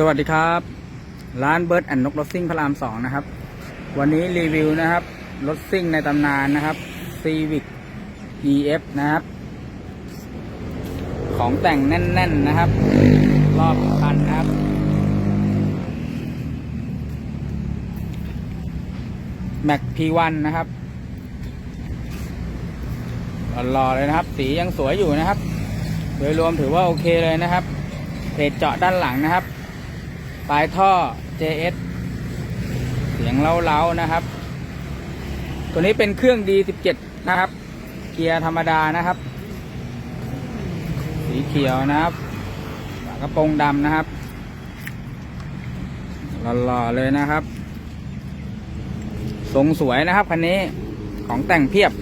สวัสดีครับ ร้านเบิร์ดแอนนกรถซิ่งพระรามสองนะครับ วันนี้รีวิวนะครับ รถซิ่งในตำนานนะครับ Civic EF นะครับ ของแต่งแน่น ๆนะครับ รอบคันนะครับ Mac P1 นะครับหล่อๆเลยนะครับ สียังสวยอยู่นะครับ โดยรวมถือว่าโอเคเลยนะครับเพจเจาะด้านหลังนะครับ ปลายท่อ JS เสียงเล้าๆนะครับ ตัวนี้เป็นเครื่อง D17 นะครับ เกียร์ธรรมดานะครับ สีเขียวนะครับฝากระโปรงดำนะครับหล่อๆเลยนะครับ ทรงสวยนะครับคันนี้ของแต่งเพียบ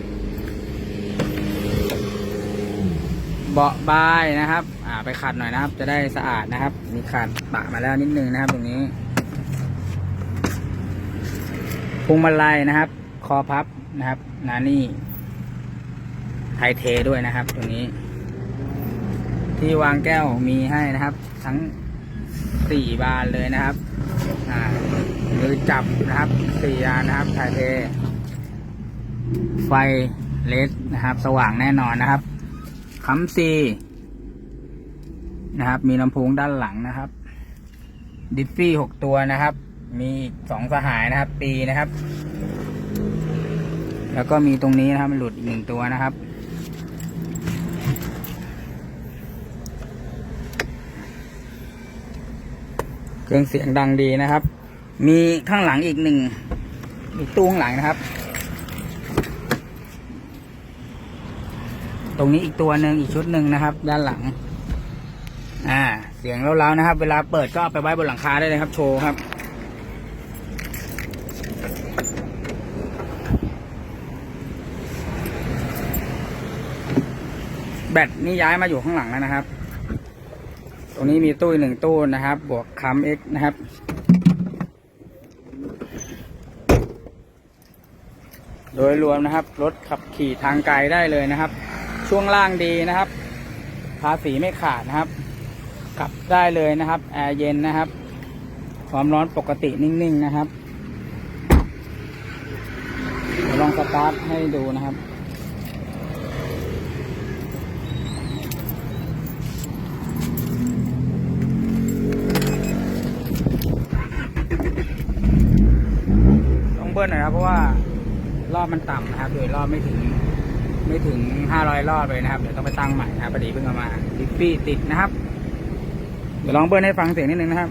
เบาะบายนะครับ อ่าไปขัดหน่อยนะครับ จะได้สะอาดนะครับ มีขัดปะมาแล้วนิดนึงนะครับ ตรงนี้พวงมาลัยนะครับ คอพับนะครับนานี่ไทเทด้วยนะครับ ตรงนี้ ที่วางแก้วมีให้นะครับ ทั้งสี่บานเลยนะครับ อ่ามือจับนะครับสี่อันนะครับไทเท ไฟเลสนะครับ สว่างแน่นอนนะครับ คัมซีนะครับ มีลำโพงด้านหลังนะครับ ดิฟฟี่หกตัวนะครับ มีสองสหายนะครับ ปีนะครับ แล้วก็มีตรงนี้นะครับหลุดหนึ่งตัวนะครับ เครื่องเสียงดังดีนะครับ มีข้างหลังอีกหนึ่งอีกตู้ข้างหลังนะครับ ตรงนี้อีกตัวหนึ่งอีกชุดหนึ่งนะครับ ด้านหลัง อ่า เสียงเล้าๆนะครับ เวลาเปิดก็เอาไปไว้บนหลังคาได้เลยครับ โชว์ครับ แบตนี่ย้ายมาอยู่ข้างหลังแล้วนะครับ ตรงนี้มีตู้หนึ่งตู้นะครับ บวกคัมเอ็กนะครับโดยรวมนะครับ รถขับขี่ทางไกลได้เลยนะครับ ช่วงล่างดีนะครับภาษีไม่ขาดนะครับขับได้เลยนะครับแอร์เย็นนะครับ ความร้อนปกตินิ่งๆนะครับลองสตาร์ทให้ดูนะครับต้องเบิ้ลหน่อยครับเพราะว่ารอบมันต่ำนะครับโดยรอบไม่ถึง ไม่ถึงห้าร้อบเลยนะครับ เดี๋ยวต้องไปตั้งใหม่นะครับพอดีเพิ่งเอามาดิฟฟี่ติดนะครับ เดี๋ยวลองเบิ้ลให้ฟังเสียงนิดนึงนะครับ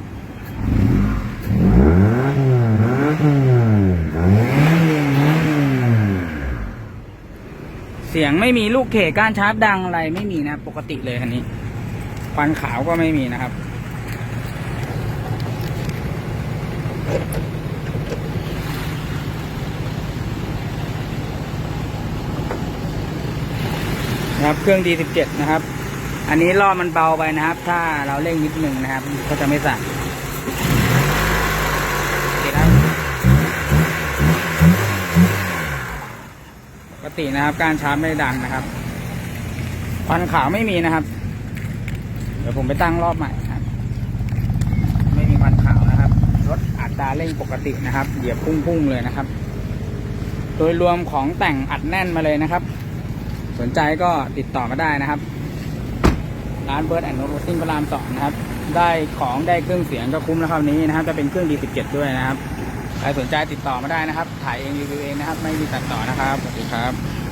เสียงไม่มีลูกเขก้านชาร์จดังอะไรไม่มีนะปกติเลยคันนี้ควันขาวก็ไม่มีนะครับ นะครับเครื่อง D17 นะครับ อันนี้รอบมันเบาไปนะครับ ถ้าเราเร่งนิดหนึ่งนะครับ ก็จะไม่สั่นปกตินะครับ การชาร์จไม่ดังนะครับควันขาวไม่มีนะครับ เดี๋ยวผมไปตั้งรอบใหม่ครับ ไม่มีควันขาวนะครับ รถอัตราเร่งปกตินะครับ เหยียบพุ่งๆเลยนะครับ โดยรวมของแต่งอัดแน่นมาเลยนะครับ สนใจก็ติดต่อมาได้นะครับ ร้านเบิร์ดแอนด์โรซิ่งพระรามสองนะครับ ได้ของได้เครื่องเสียงก็คุ้มแล้วคราวนี้นะครับ จะเป็นเครื่องดีสิบเจ็ดด้วยนะครับ ใครสนใจติดต่อมาได้นะครับ ถ่ายเองรีวิวเองนะครับ ไม่มีตัดต่อนะครับ สวัสดีครับ